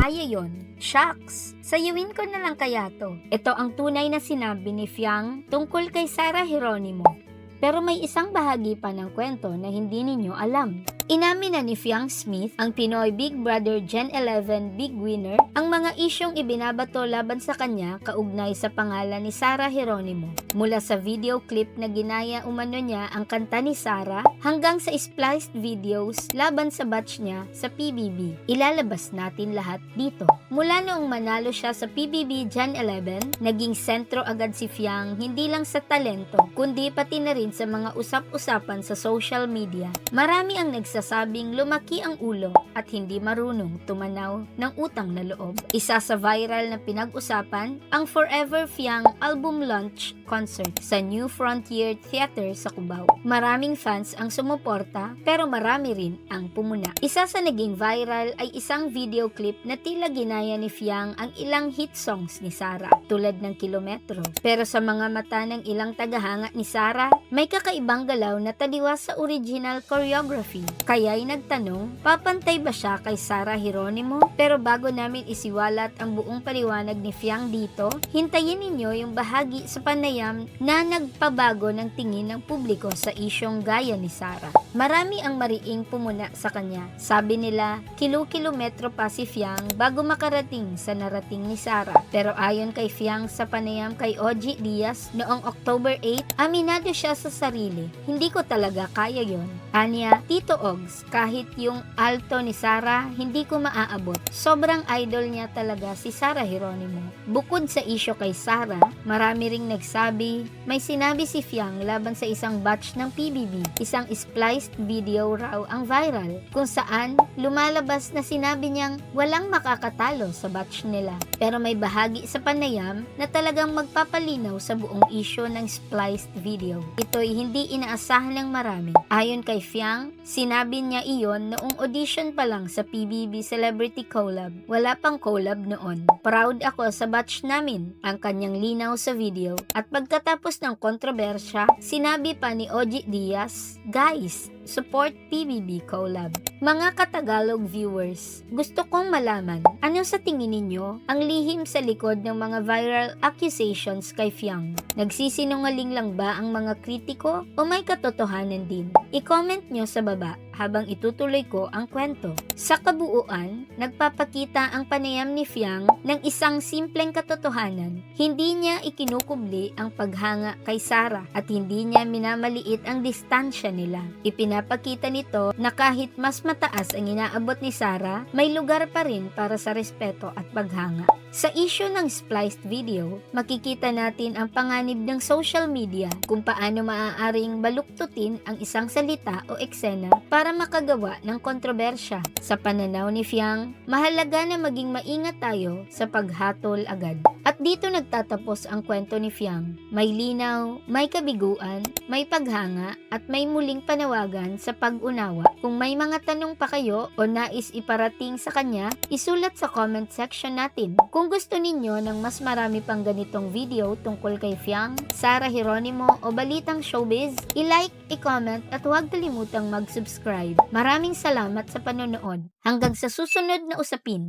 kaya yon. Shucks, sayawin ko na lang kaya to. Ito ang tunay na sinabi ni Fiang tungkol kay Sarah Geronimo. Pero may isang bahagi pa ng kwento na hindi ninyo alam. Inamin na ni Fiang Smith, ang Pinoy Big Brother Gen 11 Big Winner, ang mga isyong ibinabato laban sa kanya kaugnay sa pangalan ni Sarah Geronimo. Mula sa video clip na ginaya umano niya ang kanta ni Sarah hanggang sa spliced videos laban sa batch niya sa PBB. Ilalabas natin lahat dito. Mula noong manalo siya sa PBB Gen 11, naging sentro agad si Fiang hindi lang sa talento, kundi pati na rin sa mga usap-usapan sa social media. Marami ang nagsasabing lumaki ang ulo at hindi marunong tumanaw ng utang na loob. Isa sa viral na pinag-usapan, ang Forever Fiang album launch concert sa New Frontier Theater sa Cubao. Maraming fans ang sumuporta pero marami rin ang pumuna. Isa sa naging viral ay isang video clip na tila ginaya ni Fiang ang ilang hit songs ni Sarah tulad ng Kilometro. Pero sa mga mata ng ilang tagahanga ni Sarah, may kakaibang galaw na taliwas sa original choreography. Kaya'y nagtanong, papantay ba siya kay Sarah Geronimo? Pero bago namin isiwalat ang buong paliwanag ni Fiang dito, hintayin ninyo yung bahagi sa panayam na nagpabago ng tingin ng publiko sa isyong gaya ni Sarah. Marami ang mariing pumuna sa kanya. Sabi nila, kilo-kilometro pa si Fiang bago makarating sa narating ni Sarah. Pero ayon kay Fiang sa panayam kay Oji Diaz noong October 8, aminado siya sa sarili. Hindi ko talaga kaya yon. Anya, Tito Ogs, kahit yung alto ni Sarah, hindi ko maaabot. Sobrang idol niya talaga si Sarah Geronimo. Bukod sa isyo kay Sarah, marami ring nagsabi, may sinabi si Fiang laban sa isang batch ng PBB. Isang spliced video raw ang viral, kung saan lumalabas na sinabi niyang walang makakatalo sa batch nila. Pero may bahagi sa panayam na talagang magpapalinaw sa buong isyo ng spliced video. Ito'y hindi inaasahan ng marami. Ayon kay Fiang, sinabi niya iyon noong audition pa lang sa PBB Celebrity Collab. Wala pang collab noon. Proud ako sa batch namin, ang kanyang linaw sa video. At pagkatapos ng kontrobersya, sinabi pa ni Oji Diaz, Guys, support PBB Collab. Mga katagalog viewers, gusto kong malaman, ano sa tingin ninyo ang lihim sa likod ng mga viral accusations kay Fiang? Nagsisinungaling lang ba ang mga kritiko o may katotohanan din? I-comment nyo sa baba habang itutuloy ko ang kwento. Sa kabuuan, nagpapakita ang panayam ni Fiang ng isang simpleng katotohanan. Hindi niya ikinukubli ang paghanga kay Sarah at hindi niya minamaliit ang distansya nila. Ipinapakita nito na kahit mas mataas ang inaabot ni Sarah, may lugar pa rin para sa respeto at paghanga. Sa issue ng spliced video, makikita natin ang panganib ng social media kung paano maaaring baluktutin ang isang salita o eksena para makagawa ng kontrobersya. Sa pananaw ni Fiang, mahalaga na maging maingat tayo sa paghatol agad. At dito nagtatapos ang kwento ni Fiang. May linaw, may kabiguan, may paghanga, at may muling panawagan sa pag-unawa. Kung may mga tanong pa kayo o nais iparating sa kanya, isulat sa comment section natin. Kung gusto ninyo ng mas marami pang ganitong video tungkol kay Fiang, Sarah Geronimo o Balitang Showbiz, i-like, i-comment at huwag kalimutang mag-subscribe. Maraming salamat sa panonood. Hanggang sa susunod na usapin.